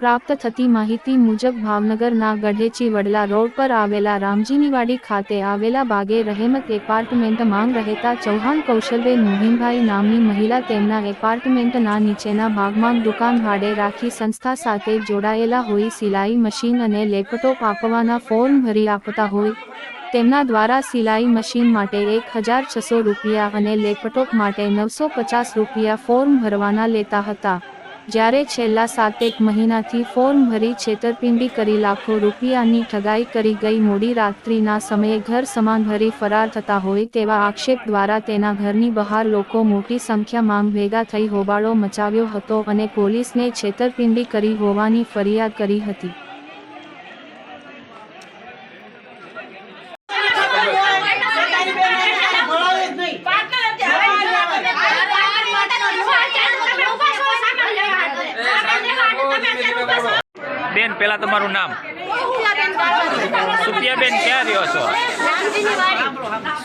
પ્રાપ્ત થતી માહિતી મુજબ ભાવનગરના ગઢેચી વડલા રોડ પર આવેલા રામજીનીવાડી ખાતે આવેલા બાગે રહેમત એપાર્ટમેન્ટ માંગ રહેતા ચૌહાણ કૌશલબેન મોહિનભાઈ નામની મહિલા તેમના એપાર્ટમેન્ટના નીચેના ભાગમાં દુકાન ભાડે રાખી સંસ્થા સાથે જોડાયેલા હોય સિલાઈ મશીન અને લેપટોપ આપવાના ફોર્મ ભરી આપતા હોય. તેમના દ્વારા સિલાઈ મશીન માટે એક હજાર છસો રૂપિયા અને લેપટોપ માટે નવસો પચાસ રૂપિયા ફોર્મ ભરવાના લેતા હતા. જ્યારે છેલ્લા સાતેક મહિનાથી ફોર્મ ભરી છેતરપિંડી કરી લાખો રૂપિયાની ઠગાઈ કરી ગઈ મોડી રાત્રિના સમયે ઘર સમાન ભરી ફરાર થતા હોય તેવા આક્ષેપ દ્વારા તેના ઘરની બહાર લોકો મોટી સંખ્યામાં ભેગા થઈ હોબાળો મચાવ્યો હતો અને પોલીસને છેતરપિંડી કરી હોવાની ફરિયાદ કરી હતી. બેન પેલા તમારું નામ? સુપિયાબેન ક્યાં રહ્યો છો?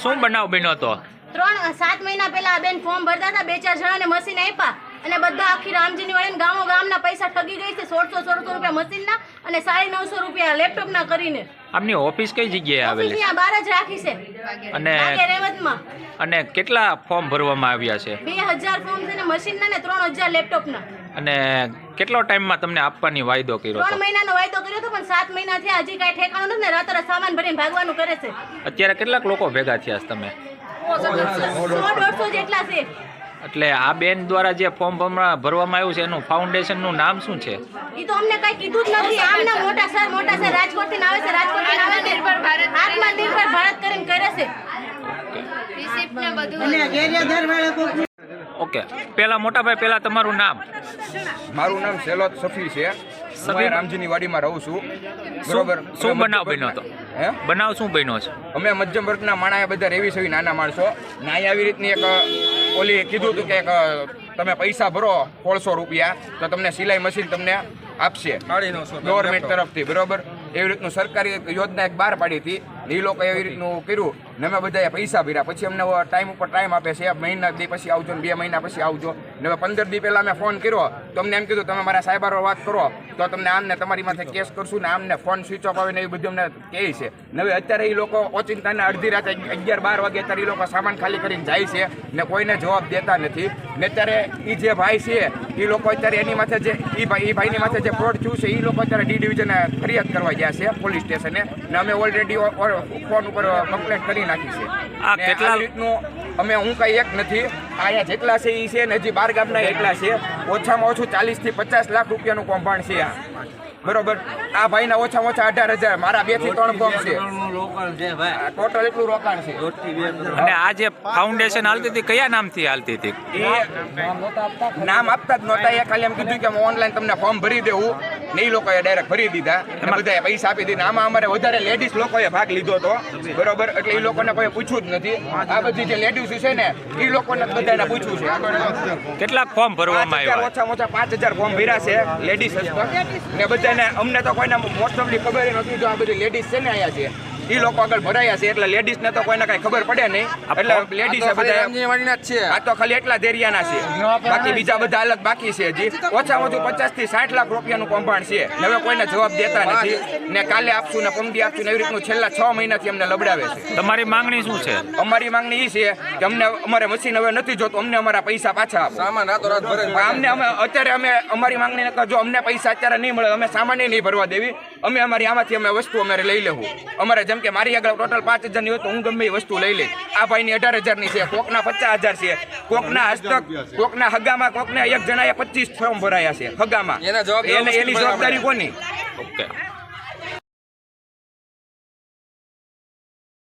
શું બનાવ બન્યો હતો? ત્રણ સાત મહિના પહેલા આ બેન ફોર્મ ભરતા હતા બે ચાર જણાને મશીન આપ્યા અને બધા આખી રામજીની વાળીને ગામો ગામના પૈસા ઠગી ગઈ છે સોળસો સોળસો રૂપિયા મશીનના અને સાડી નવસો રૂપિયા લેપટોપના કરીને. આપની ઓફિસ કઈ જગ્યાએ આવેલી? છે બાર જ રાખી છે અને રેવતમાં. અને કેટલા ફોર્મ ભરવામાં આવ્યા છે? બે હજાર ફોર્મ છે ને મશીનના ને ત્રણ હજાર લેપટોપના અને કેટલો ટાઈમમાં તમને આપવાની વાયદો કર્યો ત્રણ મહિનાનો વાયદો કર્યો હતો પણ સાત મહિના થયા. હજી કાંઈ ઠેકાણું નથી ને રાતોરાત સામાન ભરીને ભાગવાનું કરે છે. અત્યારે કેટલાક લોકો ભેગા થયા છે તમે? સો દોઢસો જેટલા છે. એટલે આ બેન દ્વારા જે ફોર્મ ભરવામાં આવ્યું છે એનું ફાઉન્ડેશનનું નામ શું છે? ઈ તો અમને કઈ કીધું જ નથી. આમના મોટા સર મોટા સર રાજકોટથી આવે છે રાજકોટથી આવે છે. આત્મનિર્ભર ભારત કરીને કરે છે. ઓકે. પેલા મોટાભાઈ પેલા તમારું નામ? મારું નામ સેલોત સફી છે. સફી? રામજીની વાડીમાં રહું છું. બરોબર? શું બનાવ બન્યો હતો હે? બનાવ શું બન્યો છે? અમે મધ્યમ વર્ગના માણા બધા રેવી સવી નાના માણસો. ના આવી રીતની એક ઓલી કીધું હતું કે એક તમે પૈસા ભરો સોળસો રૂપિયા તો તમને સિલાઈ મશીન તમને આપશે. ગવર્મેન્ટ તરફથી બરોબર? એવી રીતનું સરકારી એક યોજના એક બહાર પાડી હતી. એ લોકો એવી રીતનું કર્યું. ને અમે બધાએ પૈસા ભર્યા. પછી અમને ટાઈમ ઉપર ટાઈમ આપે છે. મહિના દી પછી આવજો ને બે મહિના પછી આવજો. ને હવે પંદર દી પહેલાં અમે ફોન કર્યો. તો અમને એમ કીધું, તમે મારા સાહેબારો વાત કરો. તો તમને આમને તમારી માથે કેસ કરશું ને આમને ફોન સ્વિચ ઓફ આવે ને એ બધું અમને કહે છે. ને હવે અત્યારે એ લોકો ઓચિંતાને અડધી રાતે અગિયાર બાર વાગે અત્યારે એ લોકો સામાન ખાલી કરીને જાય છે ને કોઈને જવાબ દેતા નથી. ને અત્યારે એ જે ભાઈ છે એ લોકો અત્યારે એની માથે જે એ ભાઈ એ ભાઈની માથે જે ફ્રોડ થયું છે એ લોકો અત્યારે ડી ડિવિઝને ફરિયાદ કરવા ગયા છે પોલીસ સ્ટેશને ને અમે ઓલરેડી ફોન ઉપર કમ્પ્લેટ કરી નાખી છે. આ કેટલા- રીતનું અમે હું કઈ એક નથી. અહીંયા જેટલા છે એ છે ને હજી બાર ગામના એટલા છે. ઓછામાં ઓછું ચાલીસથી પચાસ લાખ રૂપિયાનું કૌભાંડ છે આ. બરોબર? આ ભાઈના ઓછામાં ઓછા અઢાર હજાર. મારા બેથી ત્રણ ફોર્મ છે. ટોટલ એટલું રોકાણ છે. અને આ જે ફાઉન્ડેશન હાલતી હતી કયા નામથી હાલતી હતી? નામ આપતા જ નહોતા. એ ખાલી એમ કીધું કે હું ઓનલાઈન તમને ફોર્મ ભરી દેવું. ને એ લોકોએ ડાયરેક્ટ ભરી દીધા. અને બધાએ પૈસા આપી દીધા. આમાં અમારે વધારે લેડીઝ લોકોએ ભાગ લીધો હતો. બરોબર? એટલે એ લોકોને કોઈ પૂછ્યું જ નથી. આ બધી જે લેડીઝ છે ને એ લોકોને બધાને પૂછ્યું છે. કેટલાક ફોર્મ ભરવામાં આવ્યા? ઓછામાં ઓછા પાંચ હજાર ફોર્મ ભર્યા છે લેડીઝ ને બધાને અમને તો કોઈને મોસ્ટ ઓફલી ખબર નથી જો આ બધી લેડીઝ છે ને અહીંયા છે એ લોકો આગળ ભરાયા છે એટલે લેડીઝ ને તો કોઈને કઈ ખબર પડે નહીં. એટલે લેડીઝ બધા છે. આ તો ખાલી એટલા દેરિયાના છે. બાકી બીજા બધા અલગ બાકી છે હજી. ઓછામાં ઓછું પચાસથી સાઠ લાખ રૂપિયાનું કૌભાંડ છે. હવે કોઈને જવાબ દેતા નથી. ને કાલે આપશું ને પમદી આપશું ને એવી રીતનું છેલ્લા છ મહિનાથી અમને લબડાવે છે. તમારી માંગણી શું છે? અમારી માંગણી એ છે કે અમને અમારે મશીન હવે નથી જોતું અમને અમારા પૈસા પાછા આપો. પણ અમને અમે અત્યારે અમે અમારી માંગણી નકર જો અમને પૈસા અત્યારે નહીં મળે અમે સામાન્ય નહીં ભરવા દેવી. અમે અમારી આમાંથી અમે વસ્તુ અમારે લઈ લેવું. અમારે જેમ કે મારી આગળ ટોટલ પાંચ હજારની હોય તો હું ગમે એ વસ્તુ લઈ લઈશ. આ ભાઈની અઢાર હજારની છે કોકના પચાસ હજાર છે કોકના હસ્તક કોકના હગામાં કોકને એક જણાએ પચીસ ફોર્મ ભરાયા છે હગામાં. એને એની જવાબદારી કોની? ઓકે